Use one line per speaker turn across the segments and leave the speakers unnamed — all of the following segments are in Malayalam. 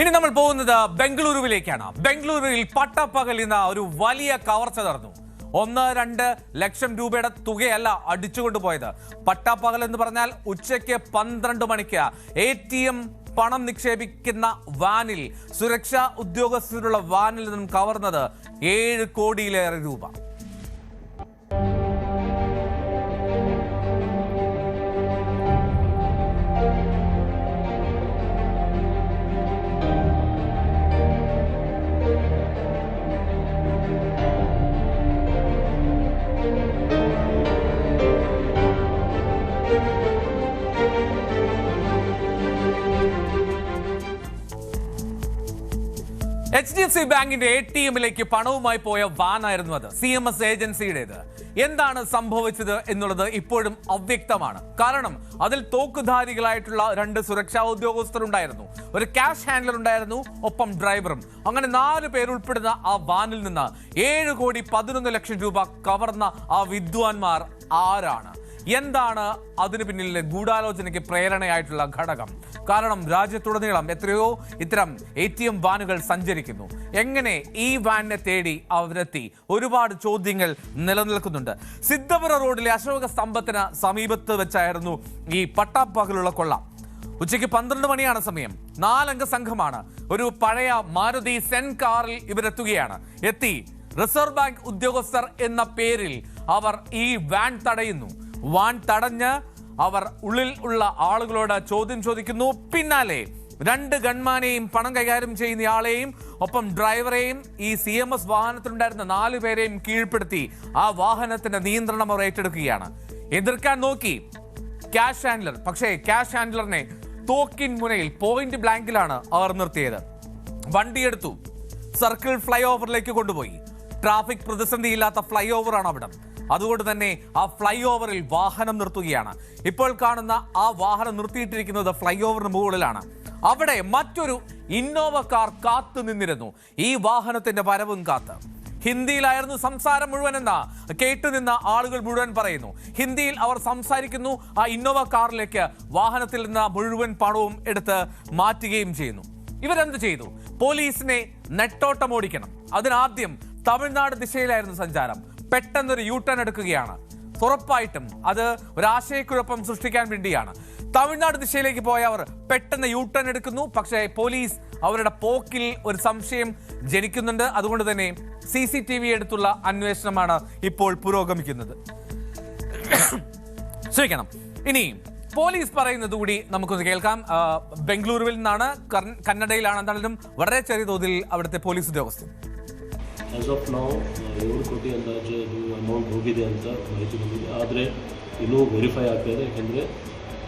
ഇനി നമ്മൾ പോകുന്നത് ബംഗളൂരുവിലേക്കാണ്. ബംഗളൂരുവിൽ പട്ടപ്പകൽ ഇന്ന് ഒരു വലിയ കവർച്ച നടന്നു. ഒന്ന് രണ്ട് ലക്ഷം രൂപയുടെ തുകയല്ല അടിച്ചുകൊണ്ടുപോയത്. പട്ടാപ്പകൽ എന്ന് പറഞ്ഞാൽ ഉച്ചയ്ക്ക് പന്ത്രണ്ട് മണിക്ക് എ ടി എം പണം നിക്ഷേപിക്കുന്ന വാനിൽ സുരക്ഷാ ഉദ്യോഗസ്ഥരുള്ള വാനിൽ നിന്നും കവർന്നത് ഏഴ് കോടിയിലേറെ രൂപ. എച്ച് ഡി എഫ് സി ബാങ്കിന്റെ എ ടി എമ്മിലേക്ക് പണവുമായി പോയ വാനായിരുന്നു അത്. സി എം എസ് ഏജൻസിയുടേത്. എന്താണ് സംഭവിച്ചത് എന്നുള്ളത് ഇപ്പോഴും അവ്യക്തമാണ്. കാരണം അതിൽ തോക്കുധാരികളായിട്ടുള്ള രണ്ട് സുരക്ഷാ ഉദ്യോഗസ്ഥരുണ്ടായിരുന്നു. ഒരു ക്യാഷ് ഹാൻഡ്ലർ ഉണ്ടായിരുന്നു ഒപ്പം ഡ്രൈവറും. അങ്ങനെ നാല് പേരുൾപ്പെടുന്ന ആ വാനിൽ നിന്ന് ഏഴ് കോടി പതിനൊന്ന് ലക്ഷം രൂപ കവർന്ന ആ വിദ്വാൻമാർ ആരാണ്? എന്താണ് അതിനു പിന്നിലെ ഗൂഢാലോചനയ്ക്ക് പ്രേരണയായിട്ടുള്ള ഘടകം? കാരണം രാജ്യത്തുടനീളം എത്രയോ ഇത്തരം എ ടി എം വാനുകൾ സഞ്ചരിക്കുന്നു. എങ്ങനെ ഈ വാനിനെ തേടി അവരെത്തി? ഒരുപാട് ചോദ്യങ്ങൾ നിലനിൽക്കുന്നുണ്ട്. സിദ്ധപുര റോഡിലെ അശോക സ്തംഭത്തിന് സമീപത്ത് വെച്ചായിരുന്നു ഈ പട്ടാപ്പകലുള്ള കൊള്ള. ഉച്ചയ്ക്ക് പന്ത്രണ്ട് മണിയാണ് സമയം. നാലംഗ സംഘമാണ്. ഒരു പഴയ മാരുതി സെൻ കാറിൽ ഇവരെത്തുകയാണ്. എത്തി. റിസർവ് ബാങ്ക് ഉദ്യോഗസ്ഥർ എന്ന പേരിൽ അവർ ഈ വാൻ തടയുന്നു. വാൻ തടഞ്ഞ് അവർ ഉള്ളിൽ ഉള്ള ആളുകളോട് ചോദ്യം ചോദിക്കുന്നു. പിന്നാലെ രണ്ട് ഗൺമാനെയും പണം കൈകാര്യം ചെയ്യുന്ന ആളെയും ഒപ്പം ഡ്രൈവറെയും ഈ സി എം എസ് വാഹനത്തിലുണ്ടായിരുന്ന നാലു പേരെയും കീഴ്പ്പെടുത്തി ആ വാഹനത്തിന്റെ നിയന്ത്രണം അവർ ഏറ്റെടുക്കുകയാണ്. എതിർക്കാൻ നോക്കി. Cash handler. പക്ഷേ ക്യാഷ് ഹാൻഡ്ലറിനെ തോക്കിൻ മുനയിൽ പോയിന്റ് ബ്ലാങ്കിലാണ് അവർ നിർത്തിയത്. വണ്ടിയെടുത്തു. സർക്കിൾ ഫ്ലൈ ഓവറിലേക്ക് കൊണ്ടുപോയി. ട്രാഫിക് പ്രതിസന്ധിയില്ലാത്ത ഫ്ലൈ ഓവറാണ് അവിടെ അതുകൊണ്ട് തന്നെ ആ ഫ്ലൈ ഓവറിൽ വാഹനം നിർത്തുകയാണ്. ഇപ്പോൾ കാണുന്ന ആ വാഹനം നിർത്തിയിട്ടിരിക്കുന്നത് ഫ്ലൈ ഓവറിന് മുകളിലാണ്. അവിടെ മറ്റൊരു ഇന്നോവ കാർ കാത്തു നിന്നിരുന്നു. ഈ വാഹനത്തിന്റെ വരവും കാത്ത്. ഹിന്ദിയിലായിരുന്നു സംസാരം മുഴുവൻ എന്ന കേട്ടുനിന്ന ആളുകൾ മുഴുവൻ പറയുന്നു. ഹിന്ദിയിൽ അവർ സംസാരിക്കുന്നു ആ ഇന്നോവ കാറിലേക്ക് വാഹനത്തിൽ നിന്ന് മുഴുവൻ പണവും എടുത്ത് മാറ്റുകയും ചെയ്യുന്നു. ഇവരെന്ത് ചെയ്തു? പോലീസിനെ നെട്ടോട്ടം ഓടിക്കണം അതിനാദ്യം തമിഴ്നാട് ദിശയിലായിരുന്നു സഞ്ചാരം. പെട്ടെന്നൊരു യൂ ടേൺ എടുക്കുകയാണ്. ഉറപ്പായിട്ടും അത് ഒരു ആശയക്കുഴപ്പം സൃഷ്ടിക്കാൻ വേണ്ടിയാണ്. തമിഴ്നാട് ദിശയിലേക്ക് പോയ അവർ പെട്ടെന്ന് യൂ ടേൺ എടുക്കുന്നു. പക്ഷേ പോലീസ് അവരുടെ പോക്കിൽ ഒരു സംശയം ജനിക്കുന്നുണ്ട്. അതുകൊണ്ട് തന്നെ സി സി ടി വി എടുത്തുള്ള അന്വേഷണമാണ് ഇപ്പോൾ പുരോഗമിക്കുന്നത്. ക്ഷമിക്കണം. ഇനി പോലീസ് പറയുന്നത് കൂടി നമുക്കൊന്ന് കേൾക്കാം. ബംഗളൂരുവിൽ നിന്നാണ് കന്നഡയിലാണ് എന്തായാലും വളരെ ചെറിയ തോതിൽ അവിടുത്തെ പോലീസ് ഉദ്യോഗസ്ഥൻ.
ಆ್ಯಸ್ ಆಫ್ ನಾವು ಏಳು ಕೋಟಿ ಅಂದಾಜು ಅದು ಅಮೌಂಟ್ ಹೋಗಿದೆ ಅಂತ ಮಾಹಿತಿ ಬಂದಿದೆ. ಆದರೆ ಇನ್ನೂ ವೆರಿಫೈ ಆಗ್ತಾ ಇದೆ. ಯಾಕೆಂದರೆ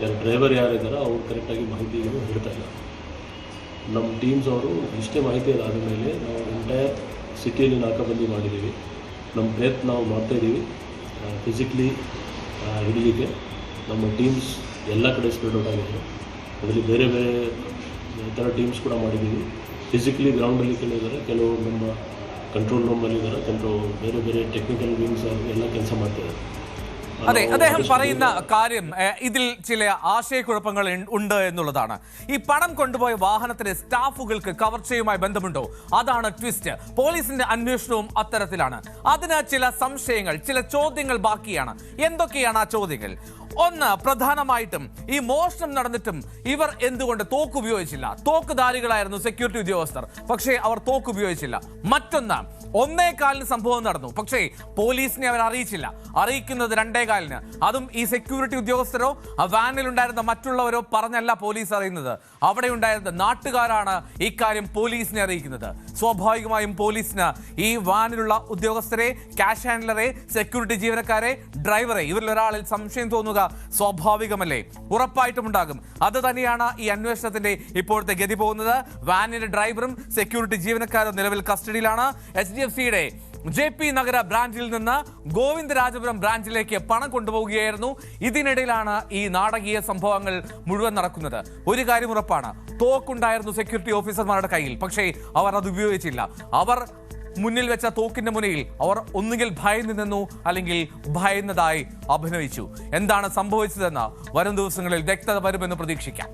ಯಾರು ಡ್ರೈವರ್ ಯಾರಿದ್ದಾರೋ ಅವ್ರು ಕರೆಕ್ಟಾಗಿ ಮಾಹಿತಿ ಏನು ಹೇಳ್ತಾ ಇಲ್ಲ. ನಮ್ಮ ಟೀಮ್ಸ್ ಅವರು ಇಷ್ಟೇ ಮಾಹಿತಿ ಅದಾದ ಮೇಲೆ ನಾವು ಎಂಟೈರ್ ಸಿಟಿಯಲ್ಲಿ ನಾಕಾಬಂದಿ ಮಾಡಿದ್ದೀವಿ ನಮ್ಮ ಪ್ರಯತ್ನ ನಾವು ಮಾಡ್ತಾಯಿದ್ದೀವಿ ಫಿಸಿಕಲಿ ಹಿಡಿಲಿಕ್ಕೆ ನಮ್ಮ ಟೀಮ್ಸ್ ಎಲ್ಲ ಕಡೆ ಸ್ಪ್ರೆಡ್ ಔಟ್ ಆಗಿದೆ. ಅದರಲ್ಲಿ ಬೇರೆ ಬೇರೆ ಥರ ಟೀಮ್ಸ್ ಕೂಡ ಮಾಡಿದ್ದೀವಿ ಫಿಸಿಕಲಿ ಗ್ರೌಂಡಲ್ಲಿ ಕೆಲವಿದ್ದಾರೆ ಕೆಲವು ನಮ್ಮ ಕಂಟ್ರೋಲ್ ರೂಮಲ್ಲಿದ್ದಾರೆ ಕಂಟ್ರೋಲ್ ಬೇರೆ ಬೇರೆ ಟೆಕ್ನಿಕಲ್ ವಿಂಗ್ಸ್ ಎಲ್ಲ ಕೆಲಸ ಮಾಡ್ತಿದ್ದಾರೆ
അതെ അദ്ദേഹം പറയുന്ന കാര്യം ഇതിൽ ചില ആശയക്കുഴപ്പങ്ങൾ ഉണ്ട് എന്നുള്ളതാണ്. ഈ പണം കൊണ്ടുപോയ വാഹനത്തിലെ സ്റ്റാഫുകൾക്ക് കവർച്ചയുമായി ബന്ധമുണ്ടോ? അതാണ് ട്വിസ്റ്റ്. പോലീസിന്റെ അന്വേഷണവും അത്തരത്തിലാണ്. അതിന് ചില സംശയങ്ങൾ ചില ചോദ്യങ്ങൾ ബാക്കിയാണ്. എന്തൊക്കെയാണ് ആ ചോദ്യങ്ങൾ? ഒന്ന് പ്രധാനമായിട്ടും ഈ മോഷണം നടന്നിട്ടും ഇവർ എന്തുകൊണ്ട് തോക്ക് ഉപയോഗിച്ചില്ല തോക്ക് ധാരികളായിരുന്നു സെക്യൂരിറ്റി ഉദ്യോഗസ്ഥർ. പക്ഷേ അവർ തോക്ക് ഉപയോഗിച്ചില്ല മറ്റൊന്ന് ഒന്നേ കാലിന് സംഭവം നടന്നു. പക്ഷേ പോലീസിനെ അവർ അറിയിച്ചില്ല. അറിയിക്കുന്നത് രണ്ടേ കാലിന് അതും ഈ സെക്യൂരിറ്റി ഉദ്യോഗസ്ഥരോ വാനിൽ ഉണ്ടായിരുന്ന മറ്റുള്ളവരോ പറഞ്ഞല്ല പോലീസ് അറിയുന്നത്. അവിടെ ഉണ്ടായിരുന്ന നാട്ടുകാരാണ് ഇക്കാര്യം പോലീസിനെ അറിയിക്കുന്നത്. സ്വാഭാവികമായും പോലീസിന് ഈ വാനിലുള്ള ഉദ്യോഗസ്ഥരെ ക്യാഷ് ഹാൻഡ്ലറെ സെക്യൂരിറ്റി ജീവനക്കാരെ ഡ്രൈവറെ ഇവരിൽ ഒരാളിൽ സംശയം തോന്നുക സ്വാഭാവികമല്ലേ? ഉറപ്പായിട്ടും ഉണ്ടാകും. അത് തന്നെയാണ് ഈ അന്വേഷണത്തിന്റെ ഇപ്പോഴത്തെ ഗതി പോകുന്നത്. വാനിന്റെ ഡ്രൈവറും സെക്യൂരിറ്റി ജീവനക്കാരും നിലവിൽ കസ്റ്റഡിയിലാണ്. എച്ച് ഡി എഫ് സിയുടെ ജെ പി നഗര ബ്രാഞ്ചിൽ നിന്ന് ഗോവിന്ദരാജപുരം ബ്രാഞ്ചിലേക്ക് പണം കൊണ്ടുപോവുകയായിരുന്നു. ഇതിനിടയിലാണ് ഈ നാടകീയ സംഭവങ്ങൾ മുഴുവൻ നടക്കുന്നത്. ഒരു കാര്യം ഉറപ്പാണ് തോക്കുണ്ടായിരുന്നു സെക്യൂരിറ്റി ഓഫീസർമാരുടെ കയ്യിൽ പക്ഷേ അവർ അത് ഉപയോഗിച്ചില്ല. അവർ മുന്നിൽ വെച്ച തോക്കിന്റെ മുനയിൽ അവർ ഒന്നുകിൽ ഭയന്നു നിന്നു അല്ലെങ്കിൽ ഭയന്നതായി അഭിനയിച്ചു. എന്താണ് സംഭവിച്ചതെന്ന് വരും ദിവസങ്ങളിൽ വ്യക്തത വരുമെന്ന് പ്രതീക്ഷിക്കാം.